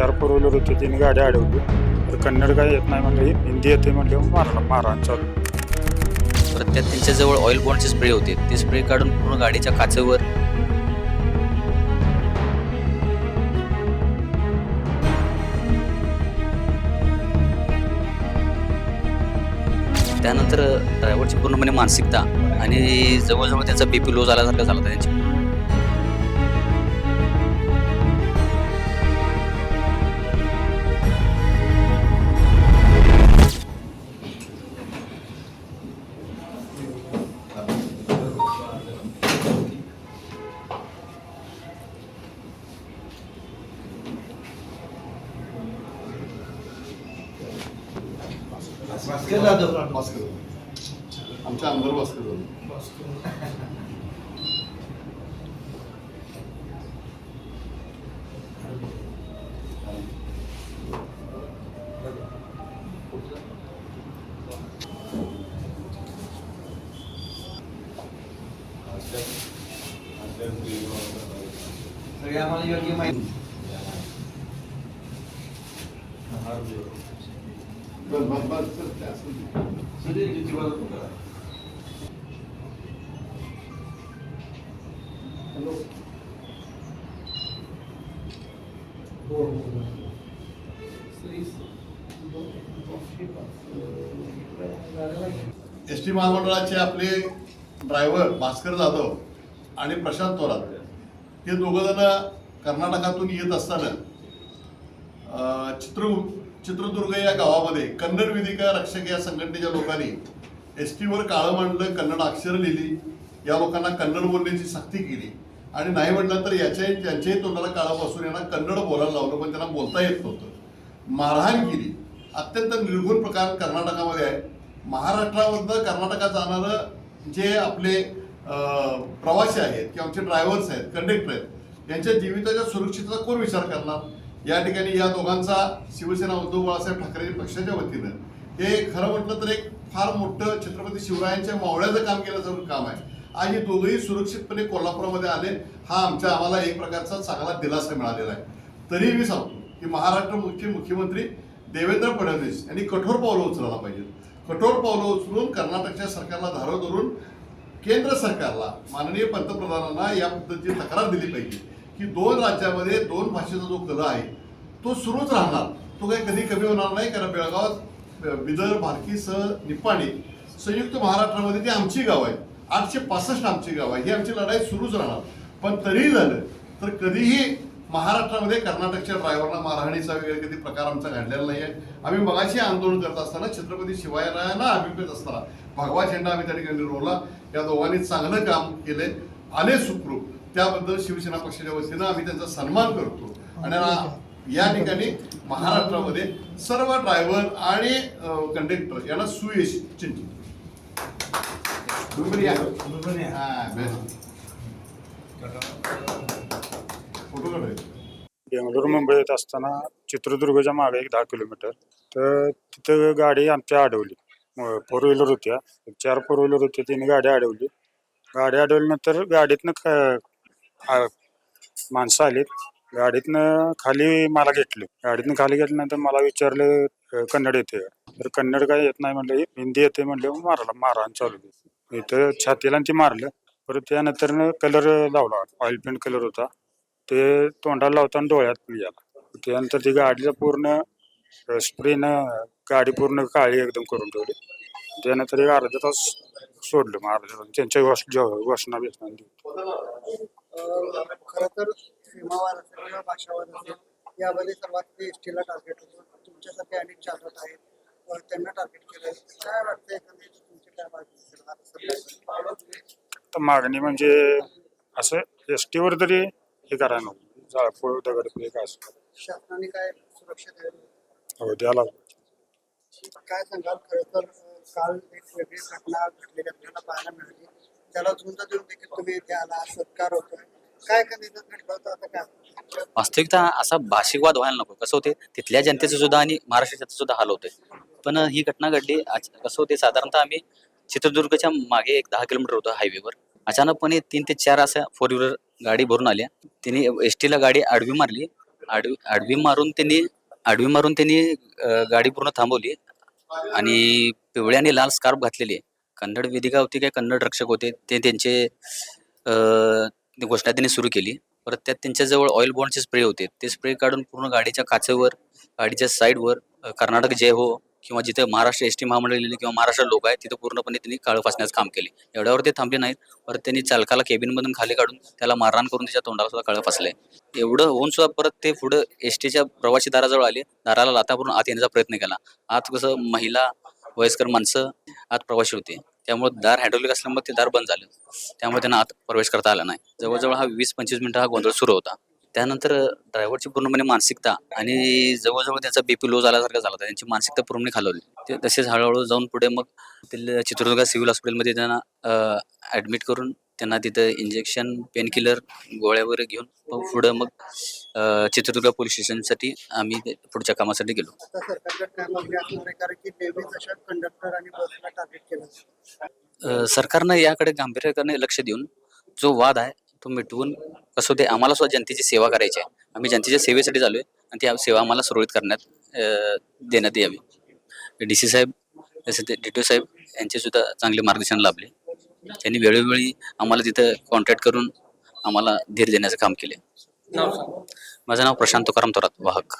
चार four wheeler होते तिने गाडी अडवली. तर कन्नड काय येत नाही म्हणलं हिंदी येते म्हणलं मारला मारहाण चालू. परत त्यात त्यांच्याजवळ ऑइल बॉन्डचे स्प्रे होते. ते स्प्रे काढून पूर्ण गाडीच्या काचेवर त्यानंतर ड्रायव्हरची पूर्णपणे मानसिकता आणि जवळजवळ त्याचा बीपी लो झाल्यासारखं झालं होतं त्यांची आमच्या आमदार भास्कर सगळे आम्हाला योग्य माहिती बस बस बस एस टी महामंडळाचे आपले ड्रायव्हर भास्कर जाधव आणि प्रशांत थोरात. हे दोघं जण कर्नाटकातून येत असताना चित्रगुप्त चित्रदुर्ग या गावामध्ये कन्नड विधिका रक्षक या संघटनेच्या लोकांनी एस टीवर काळं मांडलं कन्नड अक्षर लिहिली. या लोकांना कन्नड बोलण्याची सक्ती केली. आणि नाही म्हटलं तर याच्या त्यांच्याही तोंडाला काळापासून यांना कन्नड बोलायला लावलं पण त्यांना बोलता येत नव्हतं. मारहाण केली. अत्यंत निर्गुण प्रकार कर्नाटकामध्ये आहे. महाराष्ट्रावरनं कर्नाटकात जाणारं जे आपले प्रवासी आहेत किंवा आमचे ड्रायव्हर्स आहेत कंडक्टर आहेत यांच्या जीविताच्या सुरक्षिततेचा कोण विचार करणार? या ठिकाणी या दोघांचा शिवसेना उद्धव बाळासाहेब ठाकरे पक्षाच्या वतीनं हे खरं म्हटलं तर एक फार मोठं छत्रपती शिवरायांच्या मावळ्याचं काम केल्यासारखं काम आहे. आज हे दोघंही सुरक्षितपणे कोल्हापूरमध्ये आले हा आमच्या आम्हाला एक प्रकारचा चांगला दिलासा मिळालेला आहे. तरीही मी सांगतो की महाराष्ट्र मुख्य मुख्यमंत्री देवेंद्र फडणवीस यांनी कठोर पावलं उचलायला पाहिजेत. कठोर पावलं उचलून कर्नाटकच्या सरकारला धारो धरून केंद्र सरकारला माननीय पंतप्रधानांना या पद्धतीची तक्रार दिली पाहिजे. की दोन राज्यामध्ये दोन भाषेचा जो कला आहे तो सुरूच राहणार. तो काही कधी कमी होणार नाही कारण बेळगावात बिदर भारकी सह निपाणी संयुक्त महाराष्ट्रामध्ये ती आमची गाव आहे आठशे पासष्ट आमची गाव आहे ही आमची लढाई सुरूच राहणार. पण तरीही झालं तर कधीही महाराष्ट्रामध्ये कर्नाटकच्या ड्रायव्हरला मारहाणीचा वगैरे कधी प्रकार आमचा घडलेला नाही आहे आम्ही मगाशी आंदोलन करत असताना छत्रपती शिवाजीरायांना अभिप्रेत असताना भगवा झेंडा आम्ही त्या ठिकाणी रोवला. या दोघांनी चांगलं काम केले आले सुखरूप. त्याबद्दल शिवसेना पक्षाच्या वतीनं आम्ही त्यांचा सन्मान करतो. आणि या ठिकाणी महाराष्ट्रामध्ये सर्व ड्रायव्हर आणि कंडक्टर यांना सुयश चिंतित हा, best. फोटो काढायचे. बेंगलोर मुंबई येत असताना चित्रदुर्गच्या मागे एक दहा किलोमीटर. तर तिथं गाडी आमच्या अडवली. फोर व्हीलर होत्या. एक चार फोर व्हीलर होते तिने गाडी अडवली. गाडी अडवल्यानंतर गाडीतनं ख- आ- माणसं आलीत. गाडीतनं खाली मला घेतलं. गाडीतनं खाली घेतल्यानंतर मला विचारलं अ, कन्नड येते का? तर कन्नड काय येत नाही म्हणलं हिंदी येते म्हणलं मारला मारहाण चालू केली. इथं छातीला ते मारलं. परत त्यानंतर कलर लावला. ऑइल पेंट कलर होता. ते तोंडाला लावताना डोळ्यात गेला त्यानंतर ती गाडीला पूर्ण स्प्रेनं गाडी पूर्ण काळी एकदम करून ठेवली. त्यानंतर एक अर्धा तास सोडलं. मग अर्धा तास त्यांच्या घोषणा घोषणा बिसना दिली. खरं तर सीमावार असेल किंवा भाषावार असेल यामध्ये सर्वात एस टीला टार्गेट होतं. तुमच्यासारखे अनेक चालक आहेत. त्यांना टार्गेट केलं काय वाटतं एकंदरीत तुमची काय? तर मागणी म्हणजे असं एस टीवर तरी हे करायला नको जाळपोळ दगड काय असं. शासनाने काय सुरक्षा द्यावी? हो द्यायला काय सांगाल? खरं तर काल एक वेगळी घटना घडलेली आपल्याला पाहायला मिळाली. त्याला झुंज देऊन देखील तुम्ही इथे आला सत्कार होतोय. काय का निधन घडलं होतं आता काय? वास्तविकता असा भाषिकवाद व्हायला नको. कसं होते तिथल्या जनतेचं सुद्धा आणि महाराष्ट्राच्या सुद्धा हाल होते पण ही घटना घडली. आज- कसं होते साधारणतः आम्ही चित्रदुर्गच्या मागे एक दहा किलोमीटर होतं हायवेवर. अचानकपणे तीन ते चार अशा फोर व्हीलर गाडी भरून आल्या. तिने एस टीला गाडी आडवी मारली. आडवी आडवी मारून त्यांनी आडवी मारून त्यांनी अं, गाडी पूर्ण थांबवली. आणि पिवळ्या आणि लाल स्कार्फ घातलेली कन्नड वेदिका होती काय कन्नड रक्षक होते ते त्यांचे घोषणा त्यांनी सुरू केली. परत त्यात त्यांच्याजवळ ऑइल बॉन्डचे स्प्रे होते. ते स्प्रे काढून पूर्ण गाडीच्या काचेवर गाडीच्या साईडवर कर्नाटक जय हो किंवा जिथे महाराष्ट्र एस टी महामंडळ किंवा महाराष्ट्र लोक आहेत तिथं पूर्णपणे त्यांनी काळ फासण्याचं काम केले. एवढ्यावर ते थांबले नाहीत. परत त्यांनी चालकाला केबिनमधून खाली काढून त्याला मारहाण करून त्याच्या तोंडाला सुद्धा काळ फासले एवढं होऊन सुद्धा परत ते पुढं एस टीच्या प्रवासी दाराजवळ आले. दाराला लाथा आत येण्याचा प्रयत्न केला. आत कसं महिला वयस्कर माणसं आत प्रवासी होते. त्यामुळे दार हायड्रोलिक असल्यामुळे ते दार बंद झालं. त्यामुळे त्यांना आत प्रवेश करता आला नाही. जवळजवळ हा वीस पंचवीस मिनिटं हा गोंधळ सुरू होता. त्यानंतर ड्रायव्हरची पूर्णपणे मानसिकता आणि जवळजवळ त्यांचा बीपी लो झाल्यासारखा झाला होता. त्यांची मानसिकता पूर्णपणे खालवली ते तसेच हळूहळू जाऊन पुढे मग तिथल्या चित्रदुर्ग सिव्हिल हॉस्पिटलमध्ये त्यांना ॲडमिट करून त्यांना तिथं इंजेक्शन पेनकिलर गोळ्या वगैरे घेऊन मग पुढं मग अं, चित्रदुर्ग पोलीस स्टेशनसाठी आम्ही ते पुढच्या कामासाठी गेलो. आता सरकारकडे काय मागणी असणार आहे? कारण की नेहमीच अशा कंडक्टर आणि बसला टार्गेट केलं जातं. अ, सरकारनं याकडे गांभीर्याने लक्ष देऊन जो वाद आहे तो मिटवून कसं ते आम्हाला सुद्धा जनतेची सेवा करायची आहे. आम्ही जनतेच्या सेवेसाठी चालू आहे आणि ती सेवा आम्हाला सुरळीत करण्यात अ, देण्यात यावी. डी सी साहेब तसे ते डी टी साहेब यांचे सुद्धा चांगले मार्गदर्शन लाभले. त्यांनी वेळोवेळी आम्हाला तिथं कॉन्टॅक्ट करून आम्हाला धीर देण्याचं काम केले. माझं नाव प्रशांत तुकाराम थोरात वाहक.